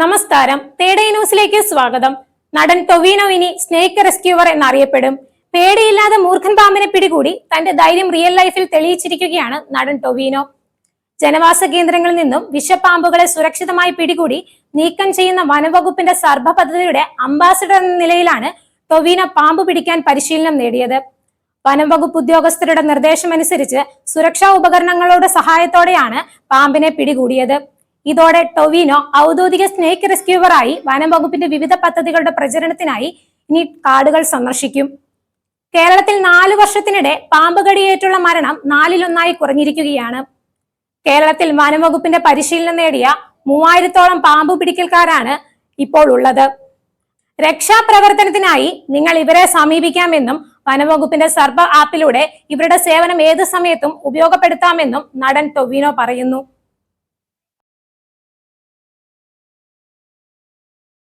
നമസ്കാരം. തേടേ ന്യൂസിലേക്ക് സ്വാഗതം. നടൻ ടൊവിനോ ഇനി സ്നേക്ക് റെസ്ക്യൂവർ എന്നറിയപ്പെടും. പേടിയില്ലാതെ മൂർഖൻ പാമ്പിനെ പിടികൂടി തന്റെ ധൈര്യം റിയൽ ലൈഫിൽ തെളിയിച്ചിരിക്കുകയാണ് നടൻ ടൊവിനോ. ജനവാസ കേന്ദ്രങ്ങളിൽ നിന്നും വിഷപ്പാമ്പുകളെ സുരക്ഷിതമായി പിടികൂടി നീക്കം ചെയ്യുന്ന വനവകുപ്പിന്റെ സർഭ പദ്ധതിയുടെ അംബാസിഡർ എന്ന നിലയിലാണ് ടൊവിനോ പാമ്പ് പിടിക്കാൻ പരിശീലനം നേടിയത്. വനംവകുപ്പ് ഉദ്യോഗസ്ഥരുടെ നിർദ്ദേശമനുസരിച്ച് സുരക്ഷാ ഉപകരണങ്ങളുടെ സഹായത്തോടെയാണ് പാമ്പിനെ പിടികൂടിയത്. ഇതോടെ ടൊവിനോ ഔദ്യോഗിക സ്നേക്ക് റെസ്ക്യൂവറായി വനം വകുപ്പിന്റെ വിവിധ പദ്ധതികളുടെ പ്രചരണത്തിനായി ഇനി കാടുകൾ സന്ദർശിക്കും. കേരളത്തിൽ നാലു വർഷത്തിനിടെ പാമ്പ് കടിയേറ്റുള്ള മരണം നാലിലൊന്നായി കുറഞ്ഞിരിക്കുകയാണ്. കേരളത്തിൽ വനംവകുപ്പിന്റെ പരിശീലനം നേടിയ മൂവായിരത്തോളം പാമ്പ് പിടിക്കൽക്കാരാണ് ഇപ്പോൾ ഉള്ളത്. രക്ഷാപ്രവർത്തനത്തിനായി നിങ്ങൾ ഇവരെ സമീപിക്കാമെന്നും വനംവകുപ്പിന്റെ സർവ ആപ്പിലൂടെ ഇവരുടെ സേവനം ഏത് സമയത്തും ഉപയോഗപ്പെടുത്താമെന്നും നടൻ ടൊവിനോ പറയുന്നു.